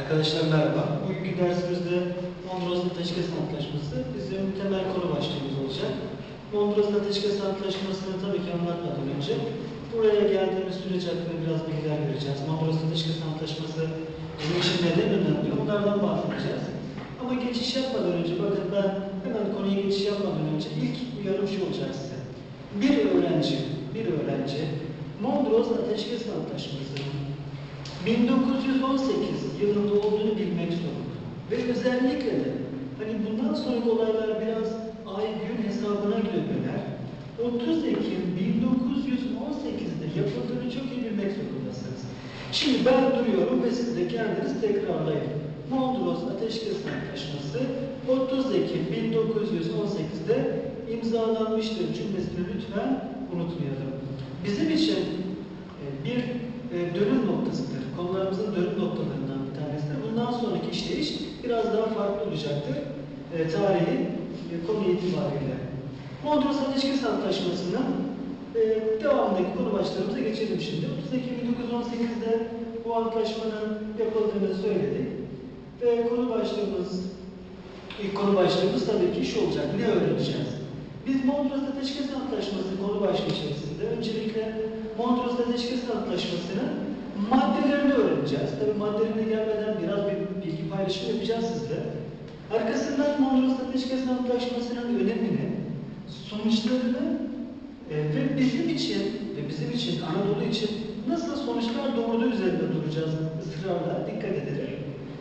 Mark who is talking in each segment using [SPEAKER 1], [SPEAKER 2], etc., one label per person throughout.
[SPEAKER 1] Arkadaşlar merhaba. Bugünkü dersimizde Mondros Ateşkes Antlaşması bizim temel konu başlığımız olacak. Mondros Ateşkes Antlaşması'nı tabii ki anlatmadan önce buraya geldiğimiz süreç hakkında biraz bilgiler vereceğiz. Mondros Ateşkes Antlaşması bizim için neden önemli onlardan bahsedeceğiz. Ama geçiş yapmadan önce bakın ben hemen konuya geçiş yapmadan önce ilk uyarım şu olacak size. Bir öğrenci, bir öğrenci Mondros Ateşkes Antlaşması'nın 1918 yılında olduğunu bilmek zorunda. Ve özellikle de hani bundan sonraki olaylar biraz ay gün hesabına göre döner. 30 Ekim 1918'de yapıldığını çok iyi bilmek zorundasınız. Şimdi ben duruyorum ve siz de kendiniz tekrarlayın. Mondros Ateşkes Antlaşması 30 Ekim 1918'de imzalanmıştır cümlesini lütfen unutmayalım. Bizim için e, bir e, dönüm noktasıdır. Konularımızın dönüm noktalarından bir tanesidir. Bundan sonraki işleyiş biraz daha farklı olacaktır. E, tarihi e, konu itibariyle. Mondros Ateşkes Antlaşması'nın e, devamındaki konu başlarımıza geçelim şimdi. 30 Ekim 1918'de bu antlaşmanın yapıldığını söyledik. Ve konu başlığımız, ilk konu başlığımız tabii ki şu olacak. Ne öğreneceğiz? Biz Mondros Ateşkes Antlaşması konu başlığı içerisinde öncelikle Mondros Ateşkes Antlaşması'nın maddelerini öğreneceğiz. Tabii maddelerine gelmeden biraz bir bilgi paylaşımı yapacağız sizle. Arkasından Mondros Ateşkes Antlaşması'nın önemini, sonuçlarını e, ve bizim için ve bizim için Anadolu için nasıl sonuçlar doğurduğu üzerinde duracağız ısrarla dikkat edelim.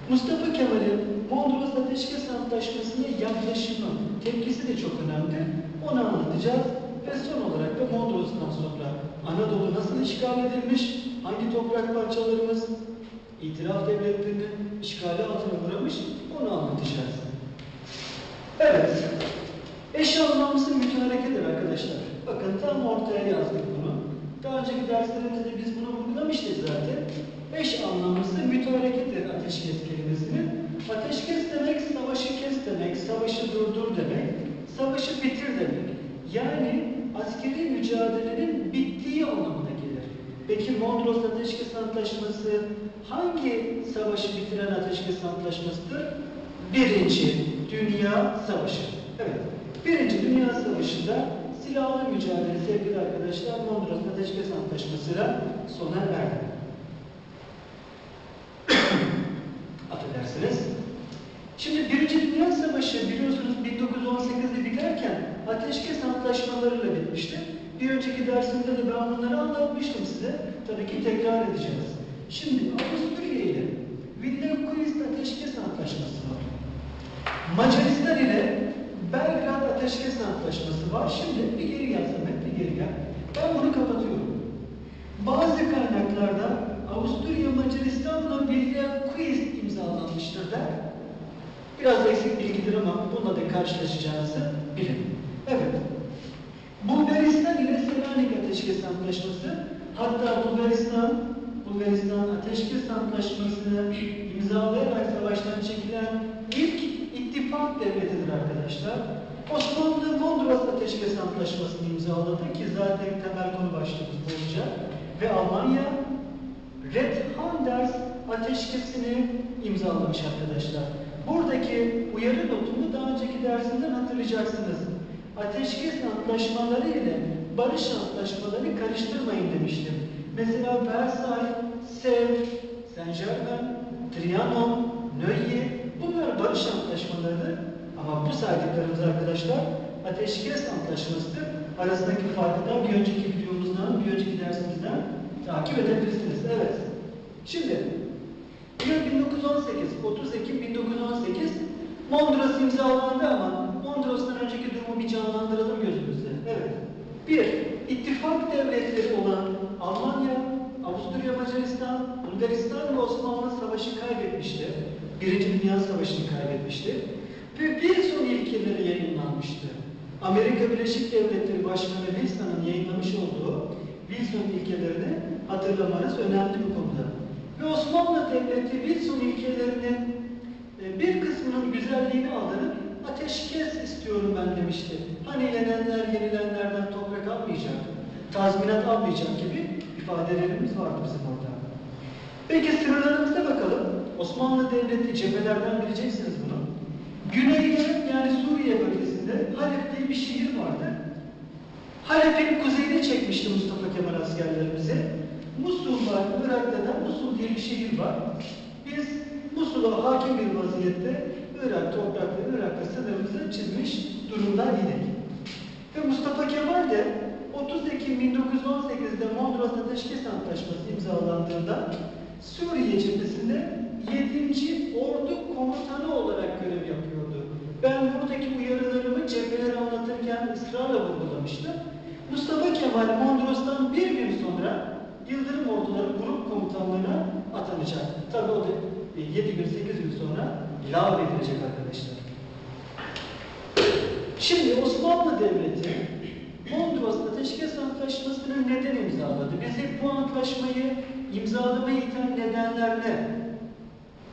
[SPEAKER 1] Mustafa Kemal'in Mondros Ateşkes Antlaşması'na yaklaşımı, tepkisi de çok önemli. Onu anlatacağız. Ve son olarak da Mondros'tan sonra Anadolu nasıl işgal edilmiş, hangi toprak parçalarımız itiraf devletlerinin işgali altına uğramış, onu anlatacağız. Evet, eş anlamlısı mütarekedir arkadaşlar. Bakın tam ortaya yazdık bunu. Daha önceki derslerimizde biz bunu vurgulamıştık zaten. Eş anlamlısı mütarekedir ateşkes kelimesinin. Ateşkes demek savaşı kes demek, savaşı durdur demek, savaşı bitir demek. Yani askeri mücadelenin bittiği anlamına gelir. Peki Mondros Ateşkes Antlaşması hangi savaşı bitiren ateşkes antlaşmasıdır? Birinci Dünya Savaşı. Evet. Birinci Dünya Savaşı'nda silahlı mücadele sevgili arkadaşlar Mondros Ateşkes Antlaşması'yla sona erdi. Affedersiniz. Şimdi Birinci Dünya Savaşı biliyorsunuz 1918'de biterken ateşkes antlaşmalarıyla bitmişti. Bir önceki dersimde de ben bunları anlatmıştım size. Tabii ki tekrar edeceğiz. Şimdi Avusturya ile Villekuist Ateşkes Antlaşması var. Macaristan ile Belgrad Ateşkes Antlaşması var. Şimdi bir geri gel Samet, bir geri gel. Ben bunu kapatıyorum. Bazı kaynaklarda Avusturya Macaristan'la Villekuist imzalanmıştır der. Biraz eksik bilgidir ama bununla da karşılaşacağınızı bilin. Evet. Bulgaristan ile Selanik Ateşkes Antlaşması hatta Bulgaristan Bulgaristan Ateşkes Antlaşması'nı imzalayarak savaştan çekilen ilk ittifak devletidir arkadaşlar. Osmanlı Mondros Ateşkes Antlaşması'nı imzaladı ki zaten temel konu başlığımız olacak. Ve Almanya Red Handers Ateşkesini imzalamış arkadaşlar. Buradaki uyarı notunu daha önceki dersinden hatırlayacaksınız. Ateşkes antlaşmaları ile barış antlaşmalarını karıştırmayın demiştim. Mesela Versailles, Sèvres, Saint-Germain, Trianon, Neuilly bunlar barış antlaşmalarıdır. Ama bu saydıklarımız arkadaşlar ateşkes antlaşmasıdır. Arasındaki farkı da bir önceki videomuzdan, bir önceki dersimizden takip edebilirsiniz. Evet. Şimdi Yıl 1918, 30 Ekim 1918 Mondros imzalandı ama Mondros'tan önceki durumu bir canlandıralım gözümüzde. Evet. Bir, ittifak devletleri olan Almanya, Avusturya, Macaristan, Bulgaristan ve Osmanlı savaşı kaybetmişti. Birinci Dünya Savaşı'nı kaybetmişti. Ve bir son ilkeleri yayınlanmıştı. Amerika Birleşik Devletleri Başkanı Wilson'ın yayınlamış olduğu Wilson ilkelerini hatırlamanız önemli bir konuda. Ve Osmanlı Devleti Wilson ilkelerinin e, bir kısmının güzelliğini alınıp ateşkes istiyorum ben demişti. Hani yenenler yenilenlerden toprak almayacak, tazminat almayacak gibi ifadelerimiz vardı bizim orada. Peki sınırlarımıza bakalım. Osmanlı Devleti cephelerden bileceksiniz bunu. Güneyde yani Suriye bölgesinde Halep diye bir şehir vardı. Halep'in kuzeyine çekmişti Mustafa Kemal askerlerimizi. Musul var, Irak'ta da Musul diye bir şehir var. Biz Musul'a hakim bir vaziyette Irak toprakları, Irak'ta sınırımızı çizmiş durumda idik. Ve Mustafa Kemal de 30 Ekim 1918'de Mondros Ateşkes Antlaşması imzalandığında Suriye cephesinde 7. Ordu Komutanı olarak görev yapıyordu. Ben buradaki uyarılarımı cepheleri anlatırken ısrarla vurgulamıştım. Mustafa Kemal Mondros'tan bir gün sonra Yıldırım Orduları Grup Komutanlığı'na atanacak. Tabii o da 7 gün 8 gün sonra lağvedilecek arkadaşlar. Şimdi Osmanlı Devleti Mondros Ateşkes Antlaşması'nı neden imzaladı? Bizi bu antlaşmayı imzalamaya iten nedenler ne?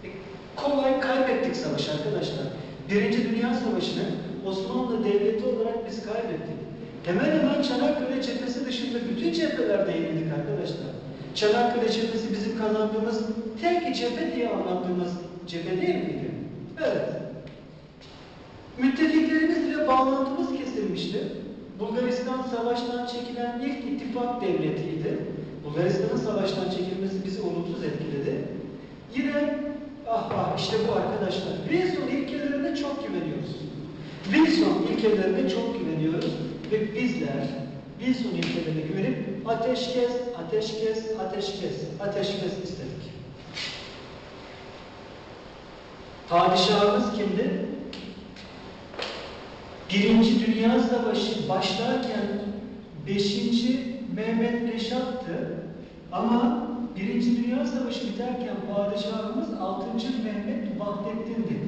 [SPEAKER 1] E, kolay kaybettik savaş arkadaşlar. Birinci Dünya Savaşı'nı Osmanlı Devleti olarak biz kaybettik. Hemen hemen Çanakkale cephesi dışında bütün cephelerde yenildik arkadaşlar. Çanakkale cephesi bizim kazandığımız tek cephe diye anlattığımız cephe değil miydi? Evet. Müttefiklerimizle bağlantımız kesilmişti. Bulgaristan savaştan çekilen ilk ittifak devletiydi. Bulgaristan'ın savaştan çekilmesi bizi olumsuz etkiledi. Yine ah ah işte bu arkadaşlar. Wilson ilkelerine çok güveniyoruz. Wilson ilkelerine çok güveniyoruz ve bizler Wilson ilkelerine güvenip ateşkes, ateşkes, ateşkes, ateşkes istedik. Padişahımız kimdi? Birinci Dünya Savaşı başlarken 5. Mehmet Reşat'tı ama Birinci Dünya Savaşı biterken padişahımız 6. Mehmet Vahdettin'di.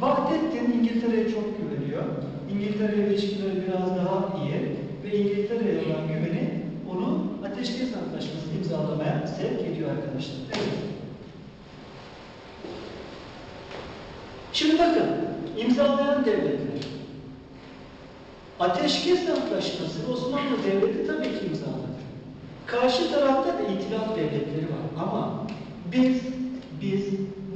[SPEAKER 1] Vahdettin İngiltere'ye çok güveniyor. İngiltere ile ilişkileri biraz daha iyi ve İngiltere'ye olan güveni onu Ateşkes Antlaşması imzalamaya sevk ediyor arkadaşlar. Evet. Şimdi bakın, imzalayan devletler. Ateşkes Antlaşması Osmanlı Devleti tabii ki imzaladı. Karşı tarafta da itilaf devletleri var ama biz biz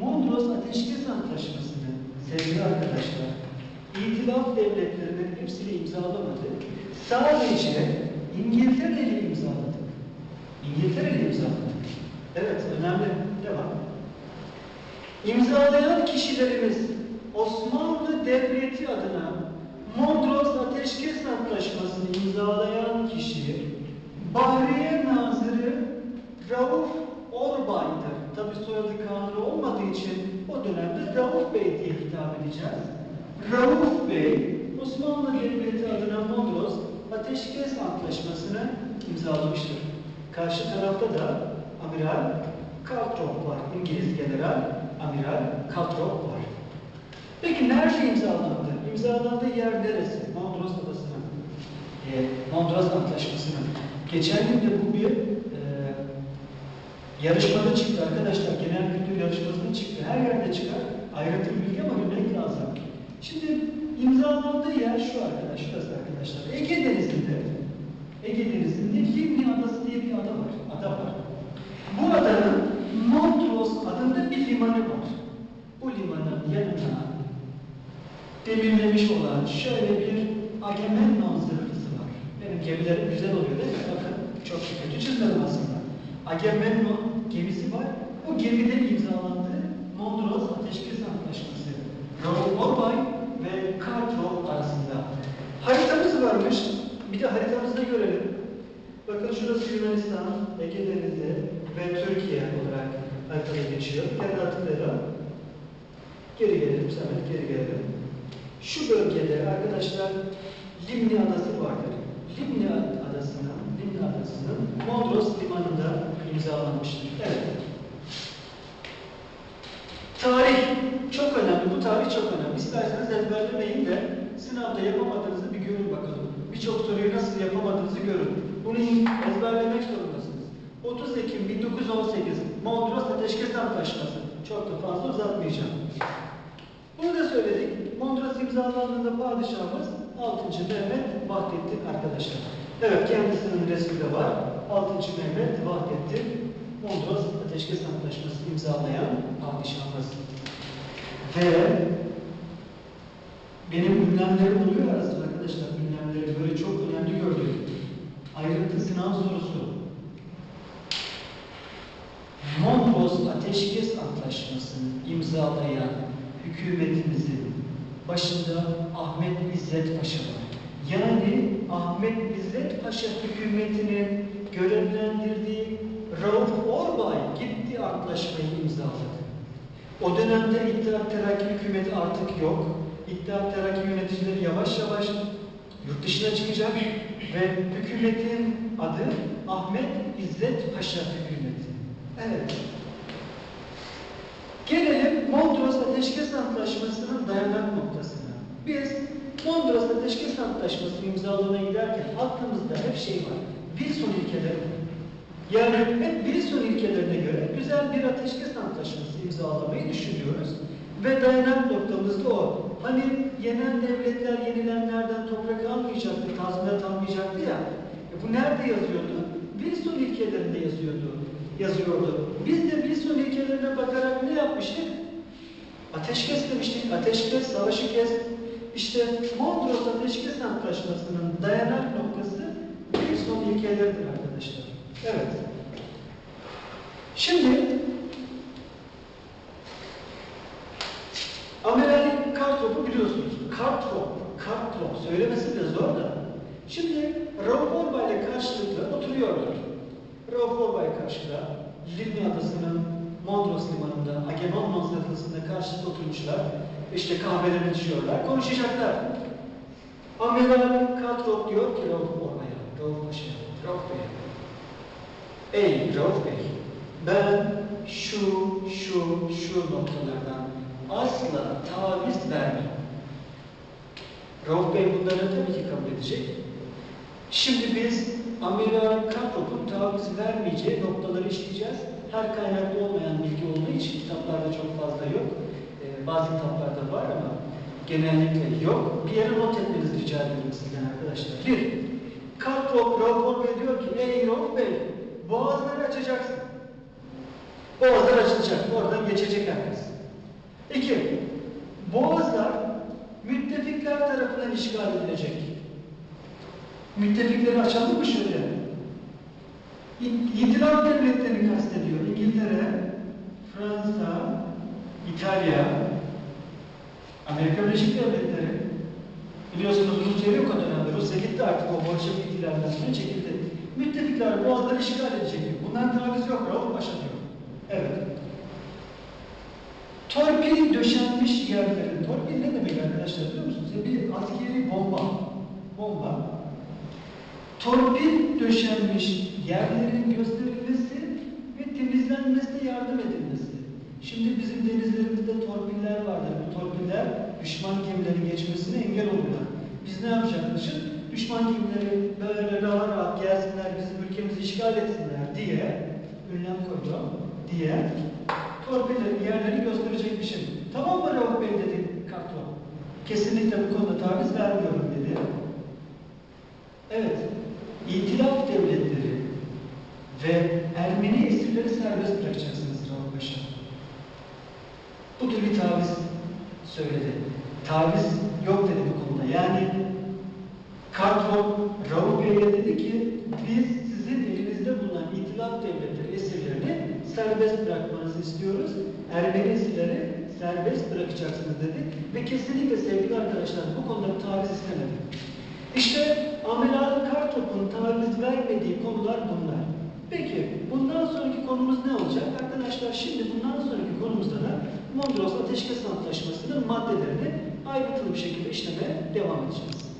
[SPEAKER 1] Mondros Ateşkes Antlaşması'nı sevgili arkadaşlar itilaf devletlerinin hepsini imzalamadık. Sadece İngiltere ile imzaladık. İngiltere ile imzaladık. Evet, önemli. Devam. İmzalayan kişilerimiz Osmanlı Devleti adına Mondros Ateşkes Antlaşması'nı imzalayan kişi Bahriye Nazırı Rauf Orbay'dır. Tabi soyadı kanunu olmadığı için o dönemde Rauf Bey diye hitap edeceğiz. Rauf Bey, Osmanlı Devleti adına Mondros Ateşkes Antlaşması'nı imzalamıştır. Karşı tarafta da Amiral Caltrop var. İngiliz General Amiral Caltrop var. Peki nerede imzalandı? İmzalandığı yer neresi? Mondros Adası'nın. E, Mondros Antlaşması'nın. Geçen gün de bu bir e, yarışmada çıktı arkadaşlar. Genel kültür yarışmasında çıktı. Her yerde çıkar. Ayrıntılı bilgi ama bilmek lazım. Şimdi imzalandığı yer şu arkadaş, şurası arkadaşlar. Ege Denizi'nde, Ege Denizi'nde Limni Adası diye bir ada var. Ada var. Bu adanın Montrose adında bir limanı var. Bu limanın yanına demirlemiş olan şöyle bir Agamemnon zırhlısı var. Benim gemilerim güzel oluyor değil mi? Bakın çok kötü çizmedim aslında. Agamemnon gemisi var. O gemide imzalandı Mondros Ateşkes Antlaşması. Orbay ve Kartrov arasında. Haritamız varmış. Bir de haritamızda görelim. Bakın şurası Yunanistan, Ege Denizi ve Türkiye olarak haritada geçiyor. Kendi hatırlayalım. Geri gelelim, Samet geri gelelim. Şu bölgede arkadaşlar Limni Adası vardır. Limni Adası'nın, Limni Adası'nın Mondros limanında imzalanmıştır. Evet. Tarih çok önemli. Bu tarih çok önemli. İsterseniz ezberlemeyin de sınavda yapamadığınızı bir görün bakalım. Birçok soruyu nasıl yapamadığınızı görün. Bunu ezberlemek zorundasınız. 30 Ekim 1918 Mondros Ateşkes Antlaşması. Çok da fazla uzatmayacağım. Bunu da söyledik. Mondros imzalandığında padişahımız 6. Mehmet Vahdettin arkadaşlar. Evet kendisinin resmi de var. 6. Mehmet Vahdettin Mondros Ateşkes Antlaşması imzalayan padişahımız. Ve benim ünlemlerim oluyor arasında arkadaşlar. Ünlemleri böyle çok önemli gördüğüm. Ayrıntı sınav sorusu. Mondros Ateşkes Antlaşması'nı imzalayan hükümetimizin başında Ahmet İzzet Paşa var. Yani Ahmet İzzet Paşa hükümetinin görevlendirdiği Rauf Orbay gitti antlaşmayı imzaladı. O dönemde İttihat Terakki hükümeti artık yok. İttihat Terakki yöneticileri yavaş yavaş yurt dışına çıkacak ve hükümetin adı Ahmet İzzet Paşa hükümeti. Evet. Gelelim Ateşkes Antlaşması'nın dayanak noktasına. Biz Mondros Ateşkes Antlaşması'nı imzalamaya giderken aklımızda hep şey var. Wilson ilkeleri var. Yani hep Wilson ilkelerine göre güzel bir ateşkes antlaşması imzalamayı düşünüyoruz. Ve dayanak noktamız da o. Hani yenen devletler yenilenlerden toprak almayacaktı, tazminat almayacaktı ya. E bu nerede yazıyordu? Wilson ilkelerinde yazıyordu. Yazıyordu. Biz de Wilson ilkelerine bakarak ne yapmıştık? Ateşkes demiştik. Ateşkes, savaşı kes. İşte Mondros Ateşkes Antlaşması'nın dayanak noktası Wilson ilkeleridir arkadaşlar. Evet. Şimdi Amiral Kartrop'u biliyorsunuz. Kartrop, Kartrop söylemesi de zor da. Şimdi Rauf ile karşılıklı oturuyorlar. Rauf Orbay karşıda, Libya adasının Mondros limanında, Agamemnon manzarasında karşılıklı oturmuşlar. İşte kahvelerini içiyorlar, konuşacaklar. Amiral Kartrop diyor ki Rauf Orbay'a, Rauf Paşa'ya, Rauf Bey'e, Ey Rauf Bey, ben şu, şu, şu noktalardan asla taviz vermem. Rauf Bey bunları tabii ki kabul edecek. Şimdi biz Amiral Kartop'un taviz vermeyeceği noktaları işleyeceğiz. Her kaynakta olmayan bilgi olduğu için kitaplarda çok fazla yok. Ee, bazı kitaplarda var ama genellikle yok. Bir yere not etmenizi rica ediyorum sizden arkadaşlar. Bir, Kartop, Rauf Bey ki, ey Rauf Bey, boğazları açacaksın. Boğazlar açılacak, oradan geçecek herkes. İki, boğazlar müttefikler tarafından işgal edilecek. Müttefikleri açalım mı şöyle? İtilaf devletlerini kastediyor. İngiltere, Fransa, İtalya, Amerika Birleşik Devletleri. Biliyorsunuz Rusya yok o dönemde. Rusya gitti artık o Bolşevik ihtilalinden çekildi. Müttefikler boğazları işgal edecek. Bundan taviz yok. Rauf Paşa diyor. Evet. Torpil döşenmiş yerlerin. Torpil ne demek arkadaşlar biliyor musunuz? Bir askeri bomba. Bomba. Torpil döşenmiş yerlerin gösterilmesi ve temizlenmesine yardım edilmesi. Şimdi bizim denizlerimizde torpiller vardır. Bu torpiller düşman gemilerin geçmesine engel oluyorlar. Biz ne yapacakmışız? Düşman gemileri böyle rahat rahat gelsinler, bizim ülkemizi işgal etsinler diye ünlem koyuyor diye torpillerin yerlerini gösterecekmişim. Tamam mı Rauf Bey dedi Karton. Kesinlikle bu konuda taviz vermiyorum dedi. Evet, İtilaf devletleri ve Ermeni esirleri serbest bırakacaksınız Rauf Paşa. Bu tür bir taviz söyledi. Taviz yok dedi bu konuda. Yani Karton Rauf Bey'e dedi ki biz sizin elinizde bulunan itilaf devletleri esirlerini serbest bırakmanızı istiyoruz. Ermeni esirleri serbest bırakacaksınız dedi. Ve kesinlikle sevgili arkadaşlar bu konuda taviz istemedi. İşte Amiral Kartop'un taviz vermediği konular bunlar. Peki bundan sonraki konumuz ne olacak? Arkadaşlar şimdi bundan sonraki konumuzda da Mondros Ateşkes Antlaşması'nın maddelerini ayrıntılı bir şekilde işlemeye devam edeceğiz.